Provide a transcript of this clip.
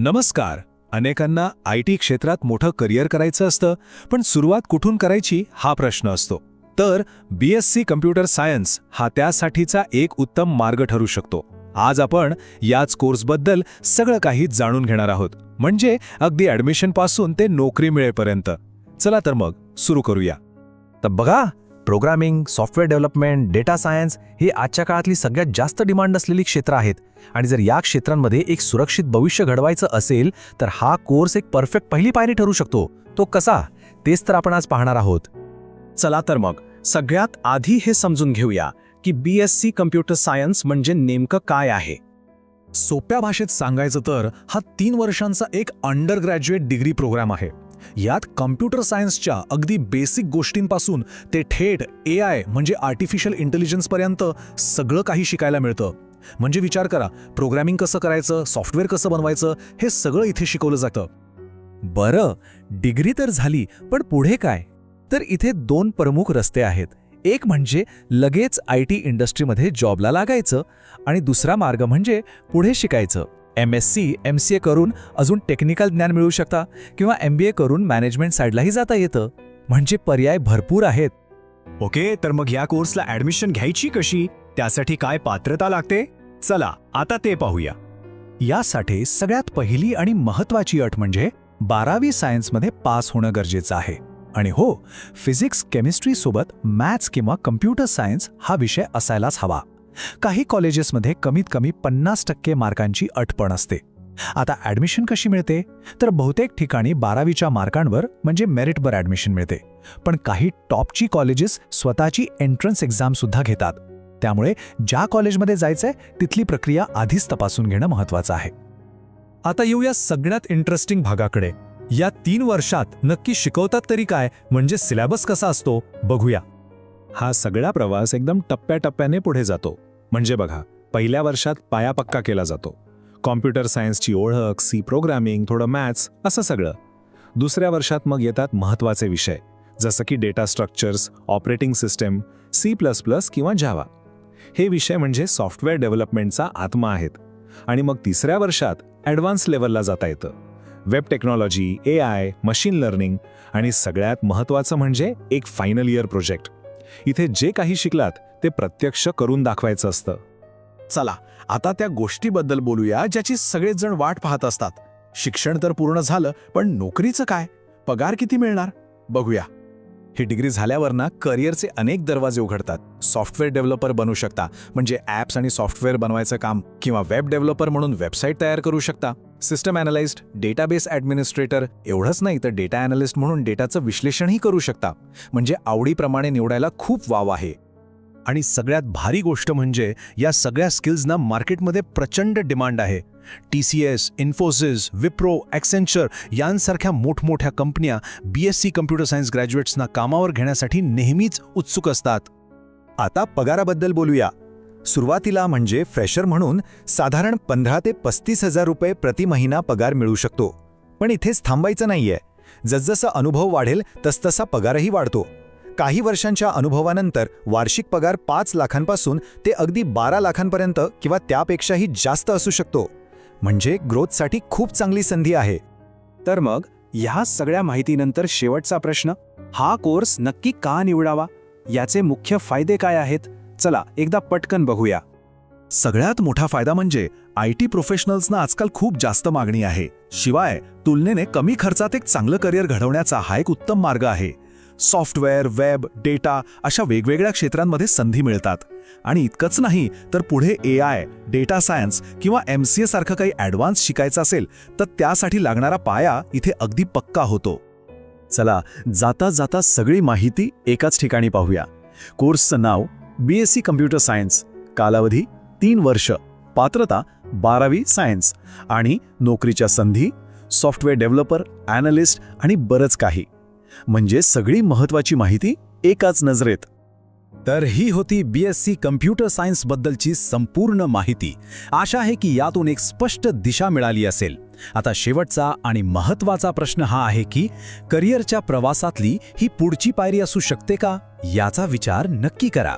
नमस्कार. अनेकांना I T क्षेत्रात मोठं करिअर करायचं असतं पण सुरुवात कुठून करायची हा प्रश्न असतो. तर B S C computer science हा त्यासाठीचा एक उत्तम मार्ग ठरू शकतो. आज आपण याच कोर्सबद्दल सगळं काही जाणून घेणार आहोत. म्हणजे अगदी ॲडमिशनपासून ते नोकरी मिळेपर्यंत. चला तर मग सुरू करूया. तर बघा programming software development data science हे आजच्या काळातली सगळ्यात जास्त डिमांड असलेली क्षेत्र आहेत. आणि जर या क्षेत्रांमध्ये एक सुरक्षित भविष्य घडवायचं असेल तर हा कोर्स एक परफेक्ट पहिली पायरी ठरू शकतो. तो कसा? तेच तर आपण आज पाहणार आहोत. चला तर मग सगळ्यात आधी हे समजून घेऊया की B S C computer science म्हणजे नेमकं काय आहे. सोप्या भाषेत सांगायचं तर हा तीन वर्षांचा एक अंडर ग्रॅज्युएट डिग्री प्रोग्राम आहे. यात कम्प्युटर सायन्सच्या अगदी बेसिक गोष्टींपासून ते थेट ए आय म्हणजे आर्टिफिशियल इंटेलिजन्सपर्यंत सगळं काही शिकायला मिळतं. म्हणजे विचार करा प्रोग्रॅमिंग कसं करायचं सॉफ्टवेअर कसं बनवायचं हे सगळं इथे शिकवलं जातं. बरं डिग्री तर झाली पण पुढे काय? तर इथे दोन प्रमुख रस्ते आहेत. एक म्हणजे लगेच आय टी इंडस्ट्रीमध्ये जॉबला लागायचं आणि दुसरा मार्ग म्हणजे पुढे शिकायचं. M S C M C A करून अजून टेक्निकल ज्ञान मिळू शकता किंवा एम बी ए करून मॅनेजमेंट साईडलाही जाता येतं. म्हणजे पर्याय भरपूर आहेत. ओके तर मग या कोर्सला ऍडमिशन घ्यायची कशी? त्यासाठी काय पात्रता लागते? चला आता ते पाहूया. यासाठी सगळ्यात पहिली आणि महत्वाची अट म्हणजे बारावी सायन्समध्ये पास होणं गरजेचं आहे. आणि हो फिजिक्स केमिस्ट्रीसोबत मॅथ्स किंवा कम्प्युटर सायन्स हा विषय असायलाच हवा. काही कॉलेजेसमध्ये कमीत कमी पन्नास टक्के मार्कांची अटपण असते. आता ॲडमिशन कशी मिळते? तर बहुतेक ठिकाणी बारावीच्या मार्कांवर म्हणजे मेरिटवर ॲडमिशन मिळते. पण काही टॉपची कॉलेजेस स्वतःची एंट्रन्स एक्झामसुद्धा घेतात. त्यामुळे ज्या कॉलेजमध्ये जायचंय तिथली प्रक्रिया आधीच तपासून घेणं महत्वाचं आहे. आता येऊया सगळ्यात इंटरेस्टिंग भागाकडे. या तीन वर्षात नक्की शिकवतात तरी काय? म्हणजे सिलेबस कसा असतो? बघूया. हा सगळा प्रवास एकदम टप्प्याटप्प्याने पुढे जातो. म्हणजे बघा पहिल्या वर्षात पाया पक्का केला जातो. कॉम्प्युटर सायन्सची ओळख सी प्रोग्रामिंग थोडं मॅथ्स असं सगळं. दुसऱ्या वर्षात मग येतात महत्त्वाचे विषय जसं की data structures operating system C plus plus किंवा जावा. हे विषय म्हणजे सॉफ्टवेअर डेव्हलपमेंटचा आत्मा आहेत. आणि मग तिसऱ्या वर्षात ॲडव्हान्स लेवलला जाता येतं. Web technology A I machine learning आणि सगळ्यात महत्त्वाचं म्हणजे एक फायनल इयर प्रोजेक्ट. इथे जे काही शिकलात ते प्रत्यक्ष करून दाखवायचं असतं. चला आता त्या गोष्टीबद्दल बोलूया ज्याची सगळेच जण वाट पाहत असतात. शिक्षण तर पूर्ण झालं पण नोकरीचं काय? पगार किती मिळणार? बघूया. ही डिग्री झाल्यावर ना करिअरचे अनेक दरवाजे उघडतात. सॉफ्टवेअर डेव्हलपर बनू शकता म्हणजे ॲप्स आणि सॉफ्टवेअर बनवायचं काम किंवा वेब डेव्हलपर म्हणून वेबसाईट तयार करू शकता. सिस्टम अनालिस्ट डेटाबेस ॲडमिनिस्ट्रेटर एवढंच नाही तर डेटा अनालिस्ट म्हणून डेटाचं विश्लेषणही करू शकता. म्हणजे आवडीप्रमाणे निवडायला खूप वाव आहे. आणि सगळ्यात भारी गोष्ट म्हणजे या सगळ्या स्किल्सना मार्केटमध्ये प्रचंड डिमांड आहे. T C S Infosys Wipro Accenture यांसारख्या मोठमोठ्या कंपन्या B S C computer science ग्रॅज्युएट्सना कामावर घेण्यासाठी नेहमीच उत्सुक असतात. आता पगाराबद्दल बोलूया. सुरुवातीला म्हणजे फ्रेशर म्हणून साधारण पंधरा ते पस्तीस हजार रुपये प्रति महिना पगार मिळू शकतो. पण इथेच थांबायचं नाहीये. जसजसा अनुभव वाढेल तसतसा पगारही वाढतो. काही वर्षांच्या अनुभवानंतर वार्षिक पगार पाच लाखांपासून ते अगदी बारा लाखांपर्यंत किंवा त्यापेक्षाही जास्त असू शकतो. म्हणजे ग्रोथसाठी खूप चांगली संधी आहे. तर मग ह्या सगळ्या माहितीनंतर शेवटचा प्रश्न हा कोर्स नक्की का निवडावा? याचे मुख्य फायदे काय आहेत? चला एकदा पटकन बघूया. सगळ्यात मोठा फायदा म्हणजे आय टी प्रोफेशनल्सना आजकाल खूप जास्त मागणी आहे. शिवाय तुलनेने कमी खर्चात एक चांगलं करिअर घडवण्याचा हा एक उत्तम मार्ग आहे. सॉफ्टवेअर वेब डेटा अशा वेगवेगळ्या क्षेत्रांमध्ये संधी मिळतात. आणि इतकंच नाही तर पुढे ए आय डेटा सायन्स किंवा एम सी सारखं काही ॲडव्हान्स शिकायचं असेल तर त्यासाठी लागणारा पाया इथे अगदी पक्का होतो. चला जाता जाता सगळी माहिती एकाच ठिकाणी पाहूया. कोर्सचं नाव B S C computer science. कालावधी तीन वर्ष. पात्रता बारावी सायन्स. आणि नोकरीच्या संधी सॉफ्टवेअर डेव्हलपर ॲनालिस्ट आणि बरंच काही. म्हणजे सगळी महत्वाची माहिती एकाच नजरेत. तर ही होती बी एस सी कम्प्युटर सायन्सबद्दलची संपूर्ण माहिती. आशा आहे की यातून एक स्पष्ट दिशा मिळाली असेल. आता शेवटचा आणि महत्त्वाचा प्रश्न हा आहे की करिअरच्या प्रवासातली ही पुढची पायरी असू शकते का? याचा विचार नक्की करा.